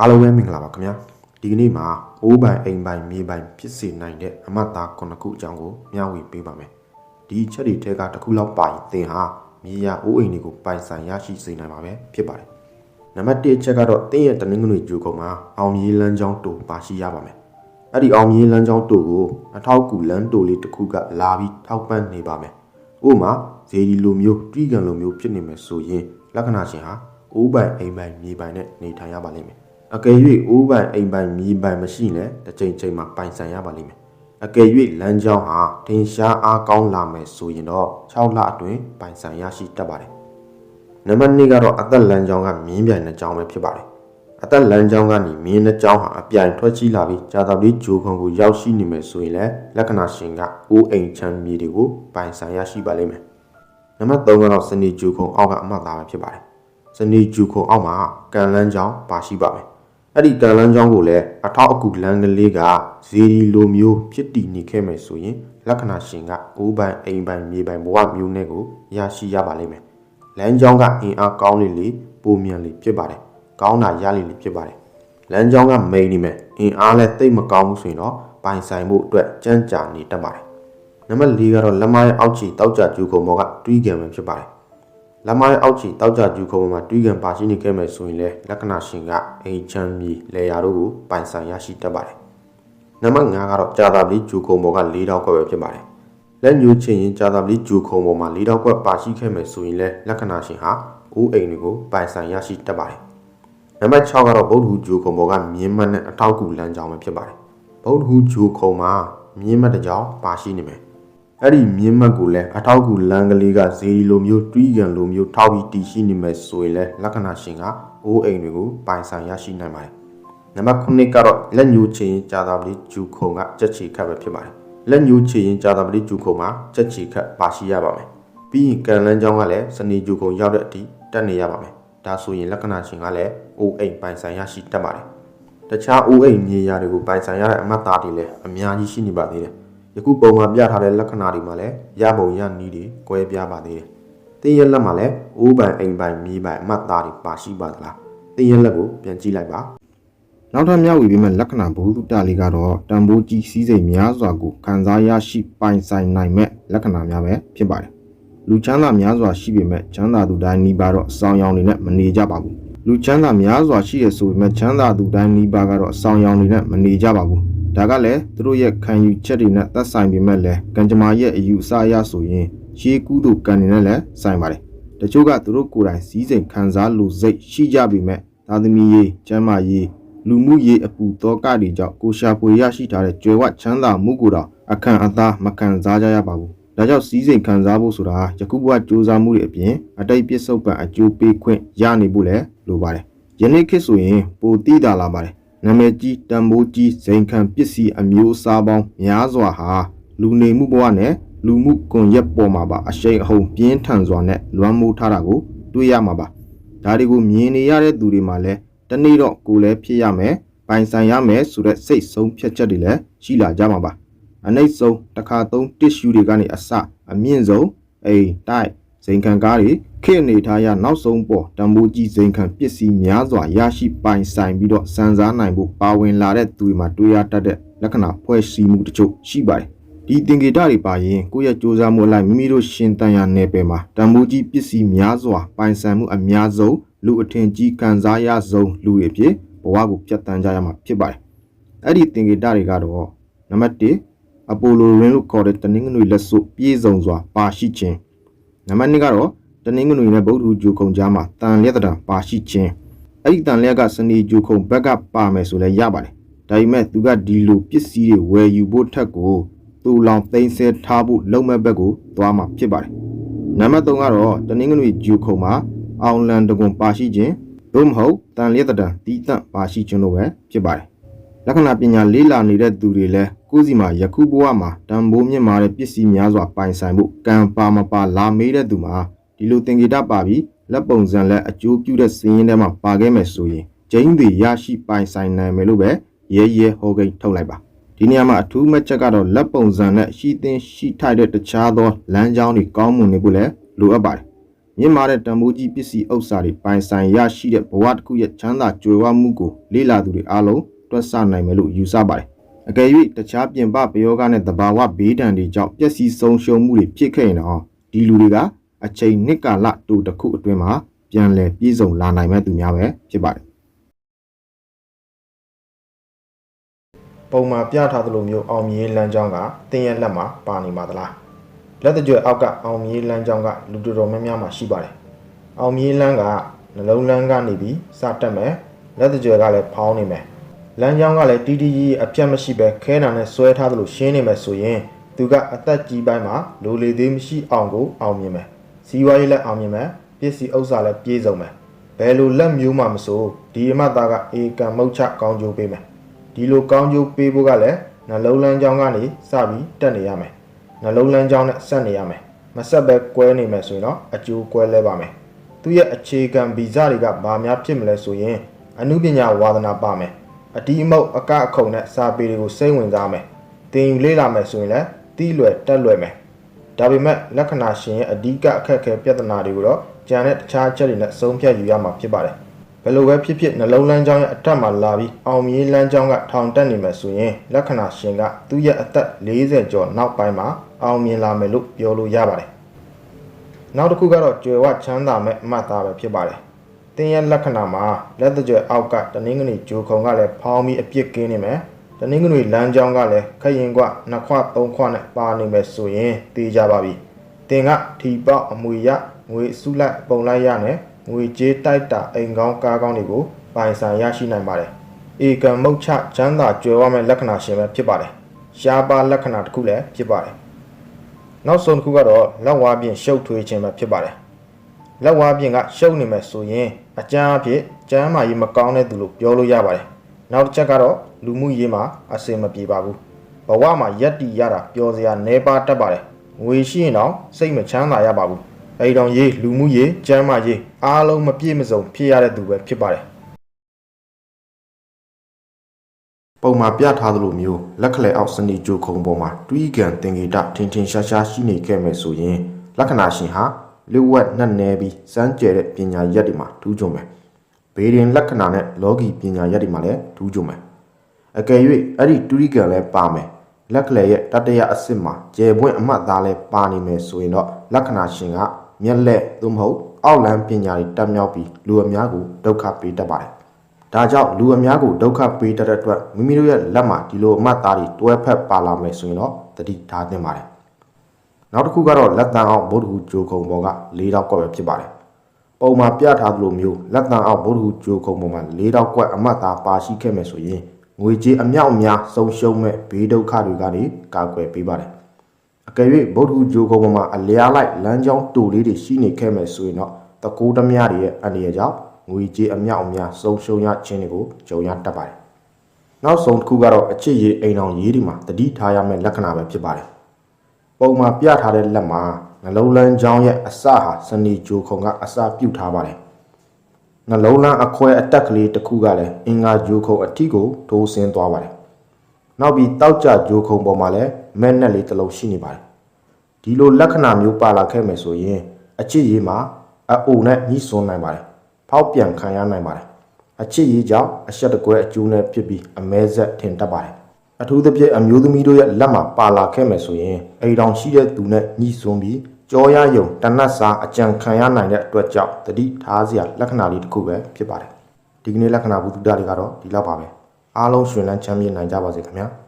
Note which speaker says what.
Speaker 1: အားလုံးပဲမင်္ဂလာပါခင်ဗျာဒီကနေ့မှာအိုးပိုင်အိမ်ပိုင်မြေပိုင်ဖြစ်စေနိုင်တဲ့အမတ်သားခုနှစ်ခုအကြောင်းကိုမျှဝေပေးပါမယ်ဒီအချက်တွေထဲကတစ်ခုလောက်ပါရင်သင်ဟာမြေယာအိုးအိမ်တွေကိုပိုင်ဆိုင်ရရှိစေနိုင်မှာပဲဖြစ်ပါတယ်နံပါတ်1ချက်ကတော့သင်ရဲ့တနင်္ဂနွေဂျူကုံမှာအောင်မြေလမ်းကြောင်းတူပါရှိရပါမယ်အဲ့ဒီအောင်မြေလမ်းကြောင်းတူကိုအထောက်ကူလမ်းတူလေးတစ်ခုကလာပြီးထောက်ပံ့နေပါမယ်ဥပမာဇေဒီလိုမျိုးတီးကန်လိုမျိုးဖြစ်နေမယ်ဆိုရင်လက္ခဏာရှင်ဟာအိုးပိုင်အိမ်ပိုင်မြေပိုင်နဲ့နေထိုင်ရပါလိမ့်မယ် အကယ်၍အိုးပိုင်အိမ်ပိုင်မြေပိုင်မရှိနဲ့တစ်ချိန်ချိန်မှာပိုင်ဆိုင်ရပါလိမ့်မယ်အကယ်၍လမ်းကြောင်းဟာထင်ရှားအားကောင်းလာမယ်ဆိုရင်တော့6လအတွင်းပိုင်ဆိုင်ရရှိတတ်ပါတယ်နံပါတ်2ကတော့အသက်လမ်းကြောင်းကမြင်းပြိုင်တဲ့ကြောင်းပဲဖြစ်ပါတယ်အသက်လမ်းကြောင်းကနေမြင်းတဲ့ကြောင်းဟာအပြိုင်ထွက်ချီလာပြီးကြာသပတေးဂျိုခုံကိုရောက်ရှိနေမယ်ဆိုရင်လည်းလက္ခဏာရှင်ကအိုးအိမ်ချမ်းမြေတွေကိုပိုင်ဆိုင်ရရှိပါလိမ့်မယ်နံပါတ်3ကတော့စနေဂျိုခုံအောက်ကအမှတ်သားပဲဖြစ်ပါတယ်စနေဂျိုခုံအောက်မှာကန်လန်းကြောင်းပါရှိပါမယ် အဲ့ဒီကန်လန်းကြောင်းကိုလည်းအထောက်အကူလမ်းကလေးကဇီဒီလိုမျိုးဖြစ်တည်နေခဲ့မယ်ဆိုရင်လက္ခဏာရှင်ကအိုးပိုင်အိမ်ပိုင်မြေပိုင်ဘဝမျိုးနဲ့ကိုရရှိရပါလိမ့်မယ်လမ်းကြောင်းကအင်အားကောင်းလေးလေးပုံမြန်လေးဖြစ်ပါတယ်ကောင်းတာရလေးလေးဖြစ်ပါတယ်လမ်းကြောင်းကမိန်နေမယ်အင်အားလည်းတိတ်မကောင်းဘူးဆိုရင်တော့ပိုင်ဆိုင်မှုအတွက်ကြမ်းကြာနေတတ်ပါတယ်နံပါတ်၄ကတော့လက်မရဲ့အောက်ခြေတောက်ကြကျူခုံပေါ်ကတွေးကြံမယ်ဖြစ်ပါတယ် လက်မရဲ့အောက်ခြေတောက်ကြကျူခုံပေါ်မှာတွေးကြံပါရှိနေခဲ့မယ်ဆိုရင်လည်းလက္ခဏာရှင်ကအိမ်ချမ်းမြေလေယာတို့ကိုပိုင်ဆိုင်ရရှိတတ်ပါတယ်နံပါတ်၅ကတော့ကြာတာပလီကျူခုံပေါ်က၄တောက်ခွက်ပဲဖြစ်ပါတယ်လက်ညှိုးချင်းရင်ကြာတာပလီကျူခုံပေါ်မှာ၄တောက်ခွက်ပါရှိခဲ့မယ်ဆိုရင်လည်းလက္ခဏာရှင်ဟာအိုးအိမ်တွေကိုပိုင်ဆိုင်ရရှိတတ်ပါတယ်နံပါတ်6ကတော့ဗုဒ္ဓဟူဂျိုခုံပေါ်ကမြင်းမတ်နဲ့အထောက်ကူလမ်းကြောင်းပဲဖြစ်ပါတယ်ဗုဒ္ဓဟူဂျိုခုံမှာမြင်းမတ်တစ်ကြောင်းပါရှိနေမယ် အဲ့ဒီမြင်းမတ်ကိုလည်းအထောက်ကူလမ်းကလေးကဇေဒီလိုမျိုးတွီးကန်လိုမျိုးထောက်ပြီးတည်ရှိနေမယ်ဆိုရင်လည်းလက္ခဏာရှင်ကအိုးအိမ်တွေကိုပိုင်ဆိုင်ရရှိနိုင်ပါတယ်နံပါတ်9ကတော့လက်ညှိုးချရင်ကြာတာပလီဂျူခုံကကြက်ချီခတ်ပဲဖြစ်ပါတယ်လက်ညှိုးချရင်ကြာတာပလီဂျူခုံမှာကြက်ချီခတ်ပါရှိရပါမယ်ပြီးရင်ကန်လန်းကြောင်းကလည်းစနေဂျူခုံရောက်တဲ့အထိတက်နေရပါမယ်ဒါဆိုရင်လက္ခဏာရှင်ကလည်းအိုးအိမ်ပိုင်ဆိုင်ရရှိတတ်ပါတယ်တခြားအိုးအိမ်မြေယာတွေကိုပိုင်ဆိုင်ရတဲ့အမတ်သားတွေလည်းအများကြီးရှိနေပါသေးတယ် ယခုပုံမှာပြထားတဲ့လက္ခဏာတွေမှာလည်းရပုံရနည်းတွေကွဲပြားပါသေးတယ်တင်းရက်လက်မှာလည်းအိုးပိုင်အိမ်ပိုင်မြေပိုင်အမတ်သားတွေပါရှိပါသလားတင်းရက်လက်ကိုပြန်ကြည့်လိုက်ပါနောက်ထပ်မျှဝေပေးမဲ့လက္ခဏာဘုဟုတ္တလေးကတော့တန်ဖိုးကြီးစည်းစိမ်များစွာကိုခံစားရရှိပိုင်ဆိုင်နိုင်မဲ့လက္ခဏာများပဲဖြစ်ပါတယ်လူချမ်းသာများစွာရှိပေမဲ့ချမ်းသာသူတိုင်းနှီးပါတော့အဆောင်ရောင်တွေနဲ့မနေကြပါဘူးလူချမ်းသာများစွာရှိရဆိုပေမဲ့ချမ်းသာသူတိုင်းနှီးပါကတော့အဆောင်ရောင်တွေနဲ့မနေကြပါဘူး ဒါကလည်းသူတို့ရဲ့ခံယူချက်တွေနဲ့သက်ဆိုင်ပေမဲ့လည်းကံကြမ္မာရဲ့အယူအဆအရဆိုရင်ရှေးကူးသူကံတွေနဲ့လည်းဆိုင်ပါတယ်တချို့ကသူတို့ကိုယ်တိုင်စည်းစိမ်ခံစားလို့စိတ်ရှိကြပေမဲ့သာသမီရေးကျမ်းမာရေးလူမှုရေးအပူသောကတွေကြောင့်ကိုရှာပွေရရှိထားတဲ့ကြွယ်ဝချမ်းသာမှုကိုတော့အခန့်အသားမခံစားကြရပါဘူးဒါကြောင့်စီးစိမ်ခံစားဖို့ဆိုတာယခုဘဝစူးစမ်းမှုတွေအပြင်အတိတ်ပစ္စုပန်အကျိုးပေးခွင့်ရနေဖို့လည်းလိုပါတယ်ယနေ့ခေတ်ဆိုရင်ပိုတည်တာလာပါတယ် နာမည်ကြီးတန်ဖိုးကြီးဇိမ်ခံပစ္စည်းအမျိုးအစားပေါင်းများစွာဟာလူနေမှုဘဝနဲ့လူမှုကွန်ရက်ပေါ်မှာပါအရှိန်အဟုန်ပြင်းထန်စွာနဲ့လွမ်းမိုးထားတာကိုတွေ့ရမှာပါဒါတွေကိုမြင်နေရတဲ့သူတွေမှာလည်းတနေ့တော့ကိုယ်လည်းဖြစ်ရမယ်ပိုင်ဆိုင်ရမယ်ဆိုတဲ့စိတ်ဆုံးဖြတ်ချက်တွေလည်းရှိလာကြမှာပါအနှိမ့်ဆုံးတစ်ခါသုံးတစ်ရှူတွေကနေအစအမြင့်ဆုံးအိမ်တိုက် ဇိမ်ခံကားတွေခေတ်အနေထားရနောက်ဆုံးပေါ်တံမိုးကြီးဇိမ်ခံပစ္စည်းများစွာရရှိပိုင်ဆိုင်ပြီးတော့စံစားနိုင်ဖို့ပါဝင်လာတဲ့သူတွေမှာတွေ့ရတတ်တဲ့လက္ခဏာဖွဲ့စည်းမှုတချို့ရှိပါတယ်ဒီသင်္ကေတတွေပါရင်ကိုယ့်ရဲ့စူးစမ်းမှုအလိုက်မိမိတို့ရှင်တန်ရနယ်ပယ်မှာတံမိုးကြီးပစ္စည်းများစွာပိုင်ဆိုင်မှုအများဆုံးလူအထင်ကြီးခံစားရဆုံးလူတွေဖြစ်ဘဝကိုဖျက်ဆီးကြရမှာဖြစ်ပါတယ်အဲ့ဒီသင်္ကေတတွေကတော့နံပါတ်1အပိုလိုရင်းလို့ခေါ်တဲ့တနင်္ဂနွေလက်စွပ်ပြည့်စုံစွာပါရှိခြင်း နံပါတ်2ကတော့တနင်္ဂနွေနဲ့ဗုဒ္ဓဟူးဂျူခုံကြားမှာတန်လျက်တံပါရှိခြင်းအဲ့ဒီတန်လျက်ကစနေဂျူခုံဘက်ကပါမယ်ဆိုလဲရပါတယ်ဒါပေမဲ့သူကဒီလိုပစ္စည်းတွေဝယ်ယူဖို့ထက်ကိုသူ့လောင်သိမ်းဆဲထားဖို့လုံမဲ့ဘက်ကိုသွားမှာဖြစ်ပါတယ်နံပါတ်3ကတော့တနင်္ဂနွေဂျူခုံမှာအောင်လန်တကွန်ပါရှိခြင်းသို့မဟုတ်တန်လျက်တံတီးတန့်ပါရှိခြင်းလို့ပဲဖြစ်ပါတယ်လက္ခဏာပညာလေးလာနေတဲ့သူတွေလည်း ကိုယ်စီမှာယခုဘဝမှာတန်ဖိုးမြင့်မာတဲ့ပစ္စည်းများစွာပိုင်ဆိုင်ဖို့ကံပါမပါလာမေးတဲ့သူမှာဒီလိုသင်္ကေတပါပြီးလက်ပုံစံလက်အကျိုးပြုတဲ့စည်ရင်းထဲမှာပါခဲ့မယ်ဆိုရင်ဂျိန်းတွေရရှိပိုင်ဆိုင်နိုင်မယ်လို့ပဲရဲရဲဟောကိန်းထုတ်လိုက်ပါဒီနေရာမှာအထူးမဲ့ချက်ကတော့လက်ပုံစံနဲ့ရှိသင်ရှိထိုက်တဲ့တခြားသောလမ်းကြောင်းတွေကောင်းမွန်နေဖို့လည်းလိုအပ်ပါတယ်မြင့်မာတဲ့တံမိုးကြီးပစ္စည်းဥစ္စာတွေပိုင်ဆိုင်ရရှိတဲ့ဘဝတစ်ခုရဲ့ချမ်းသာကြွယ်ဝမှုကိုလေ့လာသူတွေအားလုံးတွက်ဆနိုင်မယ်လို့ယူဆပါတယ်။ အကယ်၍တခြားပြင်ပပယောဂနဲ့တဘာဝဘေးဒဏ်တွေကြောင့်ပျက်စီးဆုံးရှုံးမှုတွေဖြစ်ခဲ့ရင်တော့ဒီလူတွေကအချိန်နှစ်ကာလတူတစ်ခုအတွင်းမှာပြန်လည်ပြည့်စုံလာနိုင်မဲ့သူများပဲဖြစ်ပါတယ်။ပုံမှန်ပြထားသလိုမျိုးအောင်မြင်ရေးလမ်းကြောင်းကတင်းရဲ့လက်မှာပါနေပါသလားလက်တကြွအောက်ကအောင်မြင်ရေးလမ်းကြောင်းကလူတော်တော်များများမှာရှိပါတယ်အောင်မြင်ရေးလမ်းကနှလုံးလမ်းကနေပြီးစတက်မယ်လက်တကြွကလည်းဖောင်းနေမယ် လမ်းကြောင်းကလည်းတီးတီးကြီးအပြတ်မရှိပဲခဲနာနဲ့ဆွဲထားသလိုရှင်းနေမယ်ဆိုရင်သူကအသက်ကြီးပိုင်းမှာလိုလေသေးမရှိအောင်ကိုအောင်မြင်မယ်စီးပွားရေးလည်းအောင်မြင်မယ်ပစ္စည်းဥစ္စာလည်းပြည့်စုံမယ်ဘယ်လိုလက်မျိုးမှမဆိုဒီအမတ်သားကအေကံမုတ်ချကောင်းကျိုးပေးမယ်ဒီလိုကောင်းကျိုးပေးဖို့ကလည်းနှလုံးလန်းကြောင်းကနေစပြီးတက်နေရမယ်နှလုံးလန်းကြောင်းနဲ့ဆက်နေရမယ်မဆက်ပဲကွဲနေမယ်ဆိုရင်တော့အကျိုးကွဲလဲပါမယ်သူရဲ့အခြေခံဗီဇတွေကဘာများဖြစ်မလဲဆိုရင်အနုပညာဝါသနာပါမယ် အတီးအမုတ်အကအခုံနဲ့စာပေတွေကိုစိတ်ဝင်စားမယ်သင်ယူလေ့လာမယ်ဆိုရင်လည်းတီးလွယ်တက်လွယ်မယ်ဒါပေမဲ့လက္ခဏာရှင်ရဲ့အဓိကအခက်အခဲပြဿနာတွေကိုတော့ကြံတဲ့တခြားချက်တွေနဲ့ဆုံးဖြတ်ယူရမှာဖြစ်ပါတယ်ဘယ်လိုပဲဖြစ်ဖြစ်နှလုံးလန်းကြောင်းရဲ့အထက်မှာလာပြီးအောင်မြေလန်းကြောင်းကထောင်တက်နေမယ်ဆိုရင်လက္ခဏာရှင်ကသူ့ရဲ့အသက်40ကျော်နောက်ပိုင်းမှာအောင်မြင်လာမယ်လို့ပြောလို့ရပါတယ်။နောက်တစ်ခုကတော့ကြွယ်ဝချမ်းသာမဲ့အမှတ်သားပဲဖြစ်ပါတယ်။ တင်းရဲ့လက္ခဏာမှာလက်တကြွယ်အောက်ကတနင်္ဂနွေဂျိုခုံကလည်းဖောင်းပြီးအပြစ်ကင်းနေမယ်။တနင်္ဂနွေလမ်းကြောင်းကလည်းခရင်ကွနှစ်ခွသုံးခွနဲ့ပါနေမယ်ဆိုရင်တေးကြပါပြီ။တင်ကထီပေါက်အမွေရငွေစုလိုက်ပုံလိုက်ရနဲ့ငွေကြေးတိုက်တာအိမ်ကောင်းကားကောင်းတွေကိုပိုင်ဆိုင်ရရှိနိုင်ပါတယ်။ဧကံမုတ်ချချမ်းသာကြွယ်ဝမဲ့လက္ခဏာရှင်ပဲဖြစ်ပါတယ်။ရှားပါလက္ခဏာတစ်ခုလည်းဖြစ်ပါတယ်။နောက်ဆုံးတစ်ခုကတော့လက်ဝါးပြင်ရှုပ်ထွေးခြင်းပဲဖြစ်ပါတယ်။ လက်ဝါးပြင်ကရှုပ်နေမယ်ဆိုရင်အကျမ်းအဖြစ်ကျမ်းမာရေးမကောင်းတဲ့သူလို့ပြောလို့ရပါတယ်။နောက်တစ်ချက်ကတော့လူမှုရေးမှာအစင်မပြေပါဘူး။ဘဝမှာရက်တီရတာပျော်စရာနေပါတတ်ပါတယ်။ငွေရှိရင်တော့စိတ်မချမ်းသာရပါဘူး။အိမ်တော်ရေးလူမှုရေးကျန်းမာရေးအားလုံးမပြည့်မစုံဖြစ်ရတဲ့သူပဲဖြစ်ပါတယ်ပုံမှာပြထားသလိုမျိုးလက်ခလဲအောက်စနီဂျိုခုံပေါ်မှာတွီးကန်တင်ဂေတထင်ထင်ရှားရှားရှိနေခဲ့မယ်ဆိုရင်လက္ခဏာရှင်ဟာ လူဝက်နှက်နဲပြီးစမ်းကြဲတဲ့ပညာရက်တွေမှာထူးချွန်မယ်ဘေးရင်လက္ခဏာနဲ့လောကီပညာရက်တွေမှာလည်းထူးချွန်မယ်အကယ်၍အဲ့ဒီတူရီကန်လည်းပါမယ်လက်ကလေးရဲ့တတရအစ်စ်မှာကျယ်ပွင့်အမှတ်သားလည်းပါနေမယ်ဆိုရင်တော့လက္ခဏာရှင်ကမျက်လက်သို့မဟုတ်အောက်လမ်းပညာတွေတက်မြောက်ပြီးလူအများကိုဒုက္ခပေးတတ်ပါတယ်။ဒါကြောင့်လူအများကိုဒုက္ခပေးတတ်တဲ့အတွက်မိမိတို့ရဲ့လက်မှာဒီလိုအမှတ်သားတွေတွဲဖက်ပါလာမယ်ဆိုရင်တော့တတိထားသင့်ပါတယ်။ နောက်တစ်ခုကတော့လက်တန်အောင်ဗုဒ္ဓဟူဂျိုခုံပေါ်က၄တောက်ကွက်ပဲဖြစ်ပါတယ်။ပုံမှာပြထားသလိုမျိုးလက်တန်အောင်ဗုဒ္ဓဟူဂျိုခုံပေါ်မှာ၄တောက်ကွက်အမှတ်သားပါရှိခဲ့မယ်ဆိုရင်ငွေကြေးအမြောက်အများဆုံးရှုံးမဲ့ဘေးဒုက္ခတွေကနေကာကွယ်ပေးပါတယ်။အကယ်၍ဗုဒ္ဓဟူဂျိုခုံပေါ်မှာအလျားလိုက်လမ်းကြောင်းတူလေးတွေရှိနေခဲ့မယ်ဆိုရင်တော့တကူဓမြတွေရဲ့အန္တရာယ်ကြောင့်ငွေကြေးအမြောက်အများဆုံးရှုံးရခြင်းတွေကိုကြုံရတတ်ပါတယ်။နောက်ဆုံးတစ်ခုကတော့အချစ်ရေးအိမ်အောင်ရေးဒီမှာတတိထားရမယ့်လက္ခဏာပဲဖြစ်ပါတယ်။ ပုံမှာပြထားတဲ့လက်မှာနှလုံးလန်းချောင်းရဲ့အစဟာစနီဂျိုခုံကအစာပြုတ်ထားပါတယ်။နှလုံးလန်းအခွဲအတက်ကလေးတစ်ခုကလည်းအင်္ဂါဂျိုခုံအထိကိုထိုးဆင်းသွားပါတယ်။နောက်ပြီးတောက်ကြဂျိုခုံပေါ်မှာလည်းမဲနဲ့လေးတစ်လုံးရှိနေပါတယ်။ဒီလိုလက္ခဏာမျိုးပါလာခဲ့မယ်ဆိုရင်အချစ်ရေးမှာအအိုနဲ့ညှိစွန်းနိုင်ပါတယ်။ဖောက်ပြန်ခံရနိုင်ပါတယ်။အချစ်ရေးကြောင့်အဆက်တကွဲအကျိုးနဲ့ဖြစ်ပြီးအမဲဆက်ထင်တတ်ပါတယ်။ အထူးသဖြင့်အမျိုးသမီးတို့ရဲ့လက်မှာပါလာခဲ့မယ်ဆိုရင်အိမ်တော်ရှိတဲ့သူနဲ့ညှိစွန်းပြီးကြောရယုံတနတ်စာအကြံခံရနိုင်တဲ့အတွက်ကြောင့်တတိထားစရာလက္ခဏာလေးတစ်ခုပဲဖြစ်ပါတယ်။ဒီကနေ့လက္ခဏာဘုဒ္ဓတွေကတော့ဒီလောက်ပါပဲ။အားလုံးရှင်လန်းချမ်းမြေ့နိုင်ကြပါစေခင်ဗျာ။